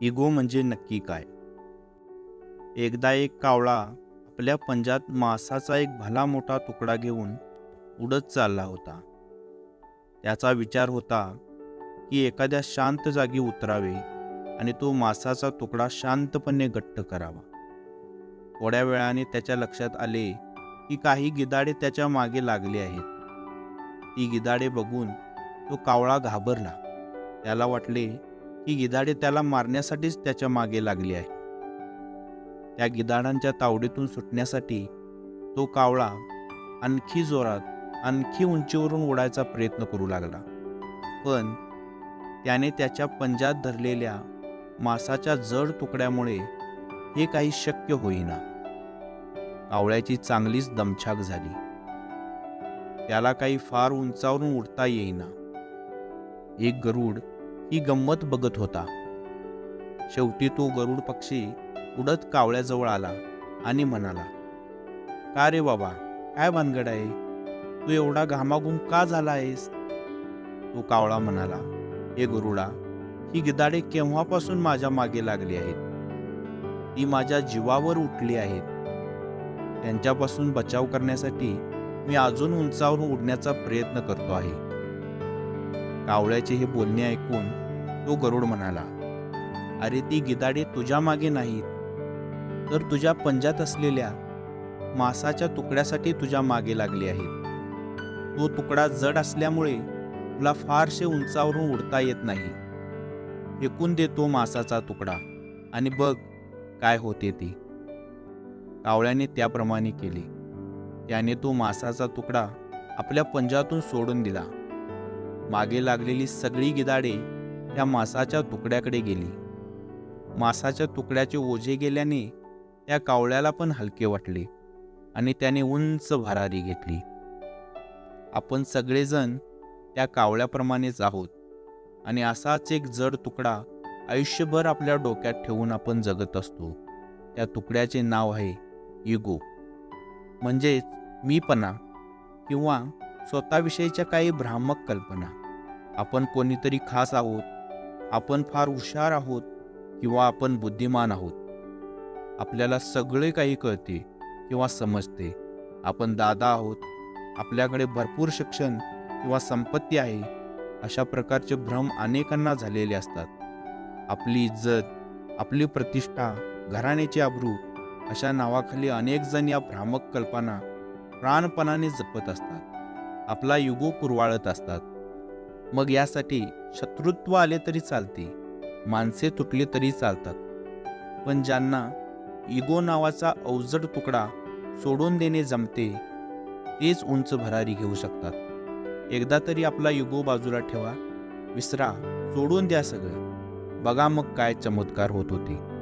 Ego म्हणजे नक्की काय? एकदा एक कावळा आपल्या पंजात मांसाचा एक भला मोठा तुकडा घेऊन उडत चालला होता. त्याचा विचार होता की एखाद्या शांत जागी उतरावे आणि तो मांसाचा तुकडा शांतपणे गट्ट करावा. थोड्या वेळाने त्याच्या लक्षात आले की काही गिदाडे त्याच्यामागे लागले आहेत. ती गिदाडे बघून तो कावळा घाबरला. त्याला वाटले ही गिधाडे त्याला मारण्यासाठीच त्याच्यामागे लागली आहे. त्या गिधाडांच्या तावडीतून सुटण्यासाठी तो कावळा आणखी जोरात आणखी उंचीवरून उडायचा प्रयत्न करू लागला. पण त्याने त्याच्या पंजात धरलेल्या मांसाच्या जड तुकड्यामुळे हे काही शक्य होईना. कावळ्याची चांगलीच दमछाक झाली. त्याला काही फार उंचावरून उडता येईना. एक गरुड ही गंमत बघत होता. शेवटी तो गरुड पक्षी उडत कावळ्याजवळ आला आणि म्हणाला का रे बाबा काय भानगड आहे? तू एवढा घामाघूम का झाला आहेस? तो कावळा म्हणाला हे गरुडा ही गिदाडे केव्हापासून माझ्या मागे लागली आहेत? ती माझ्या जीवावर उठली आहेत. त्यांच्यापासून बचाव करण्यासाठी मी अजून उंचावरून उडण्याचा प्रयत्न करतो आहे. कावळ्याचे हे बोलणे ऐकून तो गरुड म्हणाला अरे ती गिदाडे तुझ्या मागे नाहीत. तर तुझ्या पंजात असलेल्या मासाच्या तुकड्यासाठी तुझ्या मागे लागली आहेत. तो तुकडा जड असल्यामुळे तुला फारसे उंचावरून उडता येत नाही. फेकून देतो मांसाचा तुकडा आणि बघ काय होते ती. कावळ्याने त्याप्रमाणे केले. त्याने तो मासाचा तुकडा आपल्या पंजातून सोडून दिला. मागे लागलेली सगळी गिदाडे त्या मासाच्या तुकड्याकडे गेली. मासाच्या तुकड्याचे ओझे गेल्याने त्या कावळ्याला पण हलके वाटले आणि त्याने उंच भरारी घेतली. आपण सगळेजण त्या कावळ्याप्रमाणेच आहोत आणि असाच एक जड तुकडा आयुष्यभर आपल्या डोक्यात ठेवून आपण जगत असतो. त्या तुकड्याचे नाव आहे इगो म्हणजेच मीपणा किंवा स्वतःविषयीच्या काही भ्रामक कल्पना. आपण कोणीतरी खास आहोत आपण फार हुशार आहोत किंवा आपण बुद्धिमान आहोत. आपल्याला सगळे काही कळते किंवा समजते. आपण दादा आहोत आपल्याकडे भरपूर शिक्षण किंवा संपत्ती आहे अशा प्रकारचे भ्रम अनेकांना झालेले असतात. आपली इज्जत आपली प्रतिष्ठा घराण्याची आबरू अशा नावाखाली अनेक जण या भ्रामक कल्पना प्राणपणाने जपत असतात. आपला युगो कुरवाळत असतात. मग यासाठी शत्रुत्व आले तरी चालते माणसे तुटली तरी चालतात. पण ज्यांना इगो नावाचा अवजड तुकडा सोडून देणे जमते तेच उंच भरारी घेऊ शकतात. एकदा तरी आपला युगो बाजूला ठेवा विसरा सोडून द्या सगळं. बघा मग काय चमत्कार होत होते.